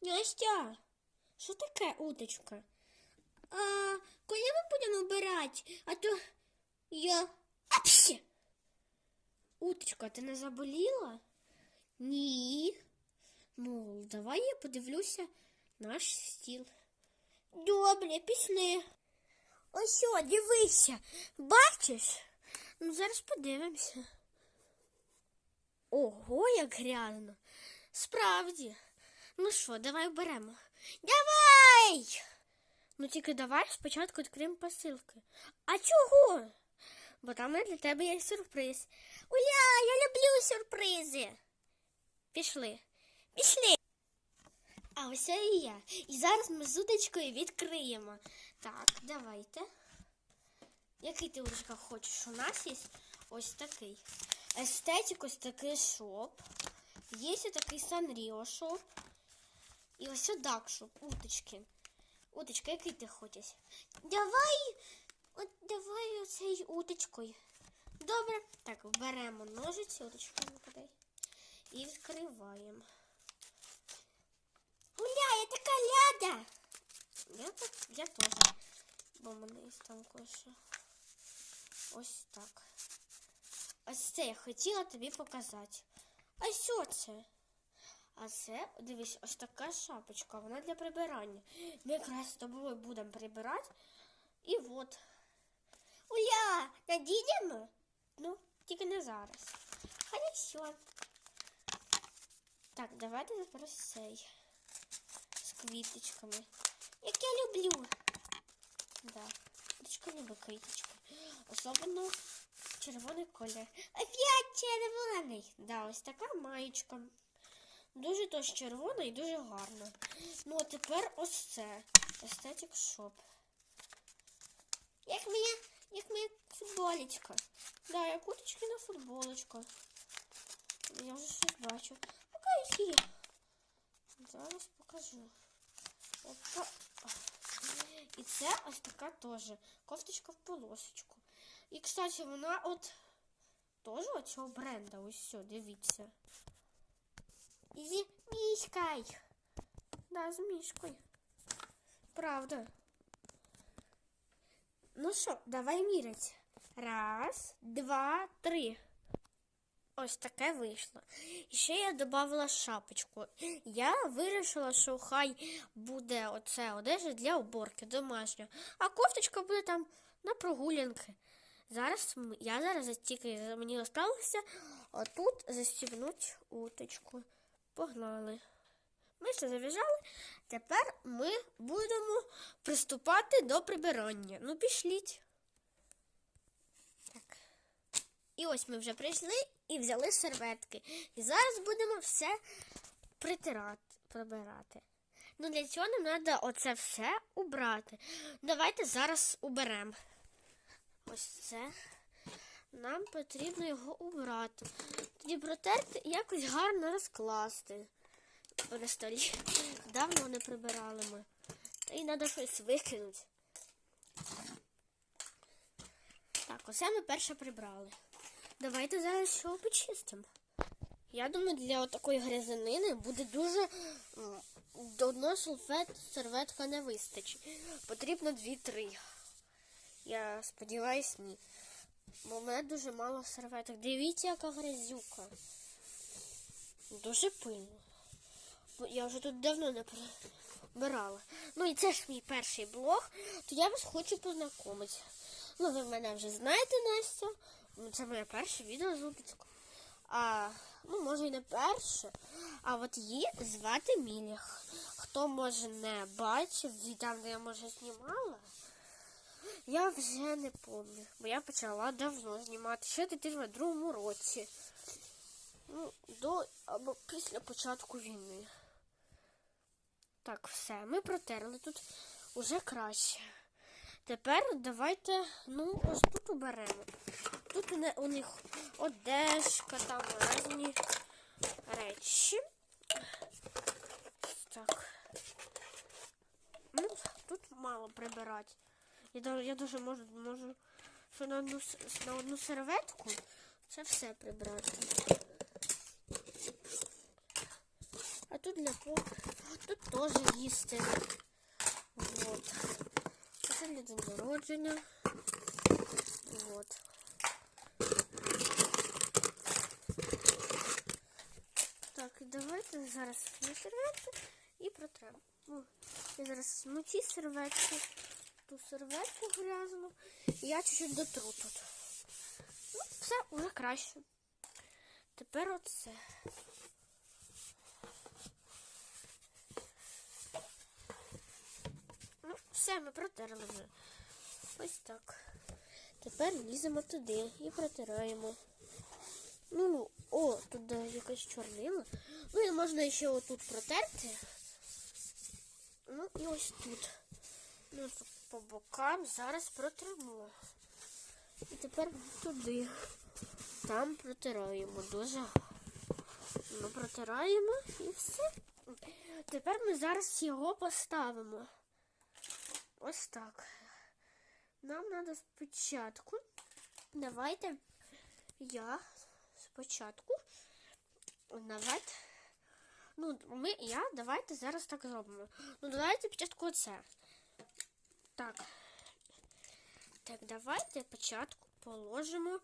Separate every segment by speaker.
Speaker 1: Настя, що таке уточка? А коли ми будемо обирати? А то я. Апсі! Уточка, ти не заболіла? Ні. Ну, давай я подивлюся наш стіл. Добре, пішли. Ось, о, дивися, бачиш? Ну, зараз подивимося. Ого, як грязно. Справді. Ну що, давай беремо. Давай! Ну тільки давай спочатку відкриємо посилки. А чого? Бо там для тебе є сюрприз. Уля, я люблю сюрпризи. Пішли. Пішли. А ось і я. І зараз ми з удочкою відкриємо. Так, давайте. Який ти удочка хочеш? У нас є ось такий. Естетик ось такий шоп. Є ось такий Санріо шоп. І ось дак шоп, уточки. Уточка, який ти хочеш? Давай, от давай оцей уточкою. Добре. Так, беремо ножиці, уточку подай. І відкриваємо. Гуля, я така ляда. Я так, я теж. Бо мене є там кое-що. Ось так. Ось це я хотіла тобі показати. Що це? А це, дивись, ось така шапочка, вона для прибирання. Ми якраз з тобою будемо прибирати. І от. Уля, надінемо? Ну, тільки не зараз. Хорошо. Так, давайте тепер цей. З квіточками. Як я люблю. Да. Квіточка любить квіточки. Особливо червоний колір. Опять червоний. Да, ось така маєчка. Дуже теж червона і дуже гарна. Ну, а тепер ось це. Естетик шоп. Як моя, як моя футболечка. Да, як уточки на футболочку. Я вже щось бачу. Пока її. Зараз покажу. Опа. І це ось така теж. Кофточка в полосочку. І, кстати, вона от теж оцього бренда. Ось все, дивіться. Зі мішкою. Да, з мішкою. Правда. Ну що, давай міряти. Раз, два, три. Ось таке вийшло. І ще я додала шапочку. Я вирішила, що хай буде оце одежа для уборки домашня, а кофточка буде там на прогулянки. Зараз я зараз тільки мені залишилося отут застібнути уточку. Погнали. Ми все зав'язали. Тепер ми будемо приступати до прибирання. Ну, пішліть. Так. І ось ми вже прийшли і взяли серветки. І зараз будемо все притирати, прибирати. Ну, для цього нам треба оце все убрати. Давайте зараз уберемо. Ось це. Нам потрібно його убрати. Тоді протерти і якось гарно розкласти. На столі. Давно не прибирали ми. Та й треба щось викинути. Так, оце ми перше прибрали. Давайте зараз що почистимо. Я думаю, для такої грязанини буде дуже до одного салфет, серветка не вистачить. Потрібно дві-три. Я сподіваюсь, ні. Бо в мене дуже мало серветок. Дивіться, яка грязюка. Дуже пильно. Я вже тут давно не прибирала. Ну і це ж мій перший блог, то я вас хочу познайомити. Ну, ви мене вже знаєте, Настя. Ну, Це моє перше відео з Лупіцьком. А, ну, може і не перше. А от її звати Міліх. Хто може не бачив, там, де я може знімала, я вже не пам'ятаю. Бо я почала давно знімати, ще в 2002 році. Ну, до або після початку війни. Так, все, ми протерли тут уже краще. Тепер давайте, ну, ось тут уберемо. Тут у, не, у них одежка, там різні речі. Так. Ну, тут мало прибирати. Я, я дуже можу, можу що на одну, на одну серветку це все прибрати. А тут для по... Тут теж їсти. Вот. Це для день народження. Вот. Так, і давайте зараз на серветку і протремо. Ну, я зараз смочу серветку, ту серветку грязну, і я чуть-чуть дотру тут. Ну, все вже краще. Тепер оце. Ну, все, ми протерли вже. Ось так. Тепер ліземо туди і протираємо. Ну, ну, о, тут якась чорнила. Ну і можна ще отут протерти. Ну і ось тут. Ну, тут по бокам зараз протримо. І тепер туди. Там протираємо дуже. Ну, протираємо і все. Тепер ми зараз його поставимо. Ось так. Нам треба спочатку. Давайте я спочатку навіть. Ну, ми, я, давайте зараз так зробимо. Ну, давайте спочатку оце. Так. Так, давайте спочатку положимо.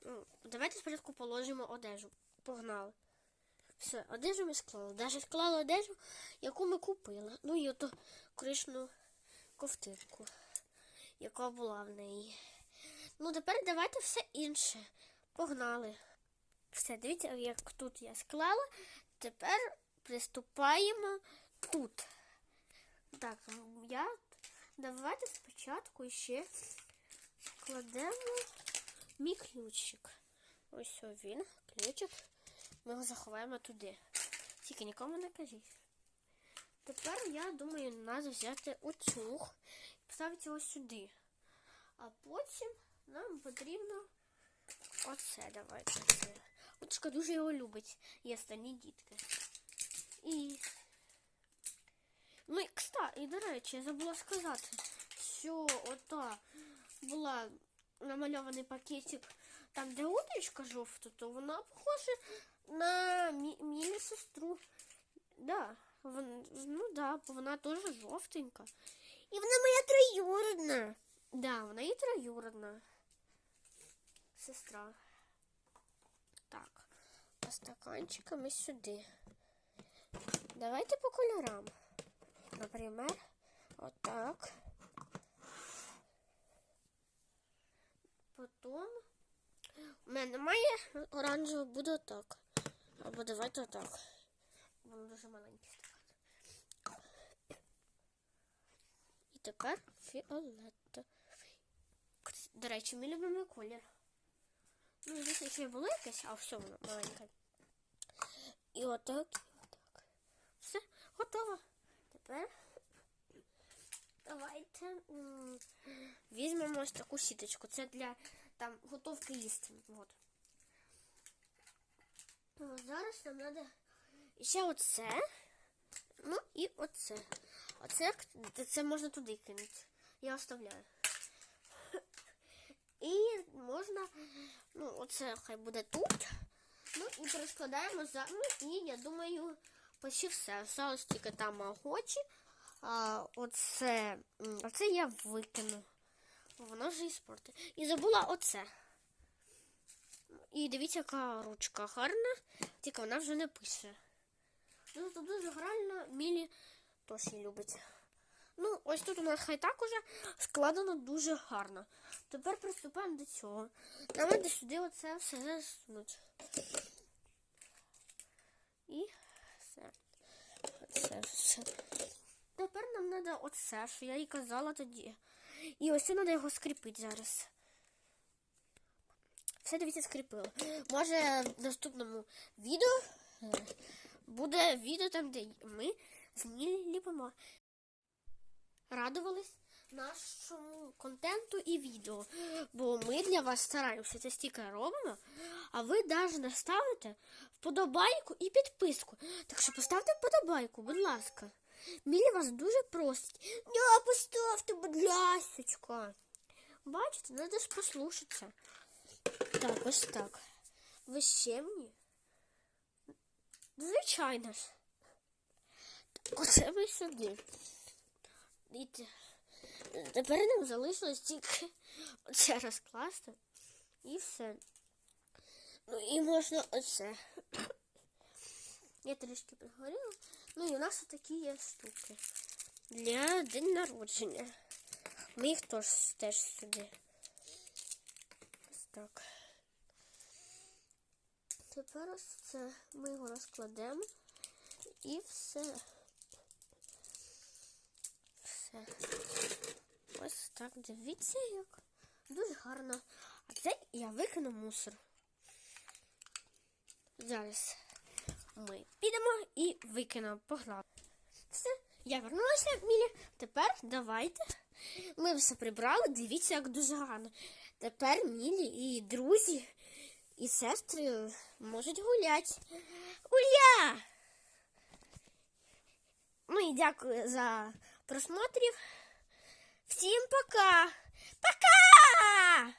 Speaker 1: Ну, давайте спочатку положимо одежу. Погнали. Все, одежу ми склали. Даже склали одежу, яку ми купили. Ну і оту кришну ковтинку, яка була в неї. Ну, тепер давайте все інше. Погнали. Все, дивіться, як тут я склала. Тепер приступаємо тут. Так, я давайте спочатку ще кладемо мій ключик. Ось він, ключик. Ми його заховаємо туди. Тільки нікому не кажіть. Тепер я думаю, треба взяти утюг і поставити його сюди. А потім нам потрібно оце давайте. Оце. Дуже його любить, і останні дітки. І. Ну і кстати, і до речі, я забула сказати, що ота була намальований пакетик там, де уточка жовта, то вона похожа на мі- мою сестру. Да, вон, ну да, бо вона теж жовтенька. І вона моя троюродна. Да, вона і троюродна. Сестра. Так, по стаканчикам і сюди. Давайте по кольорам. Наприклад, отак. Потім у мене немає оранжевого, буде отак. Або давайте отак. Воно дуже маленький стакан. І тепер фіолетовий. До речі, мій любимий колір. Ну, звісно, ще було якесь, а все воно маленьке. І отак, і отак. Все, готово. Тепер давайте візьмемо ось таку сіточку. Це для там готовки їсти. Вот. О, зараз нам треба ще оце. Ну і оце. Оце це можна туди кинути. Я оставляю. І можна, ну, оце хай буде тут. Ну і перескладаємо за. Ну і я думаю, почти все. Осталось тільки там охочі. А оце, оце я викину. Воно вже іспортить. І забула оце. І дивіться, яка ручка гарна, тільки вона вже не пише. Ну, тут дуже гарно, Мілі теж її любить. Ну, ось тут у нас хай так уже складено дуже гарно. Тепер приступаємо до цього. Нам треба сюди оце все засунути. І. Оце. Тепер нам треба оце, що я їй казала тоді. І ось це треба його скріпити зараз. Все, дивіться, скріпили. Може в наступному відео е, буде відео там, де ми з ній ліпимо. Радувались нашому контенту і відео. Бо ми для вас стараємося це стільки робимо, а ви навіть не ставите вподобайку і підписку. Так що поставте вподобайку, будь ласка. Мілі вас дуже просить. Не, поставте, будь ласочка. Бачите, треба ж послухатися. Так, ось так. Ви ще мені? Звичайно ж. Оце ми сюди. Те- тепер нам залишилось тільки оце розкласти. І все. Ну і можна оце. Я трішки пригоріла. Ну і у нас такі є штуки. Для день народження. Ми їх теж, теж сюди. Ось так. Тепер ось це ми його розкладемо. І все. Все. Ось так, дивіться, як дуже гарно. А це я викину мусор. Зараз ми підемо і викинемо погнали. Все, я вернулася, Мілі. Тепер давайте. Ми все прибрали. Дивіться, як дуже гарно. Тепер Мілі і друзі, і сестри можуть гуляти. Гуля! Ну і дякую за просмотрів. Всім пока! Пока!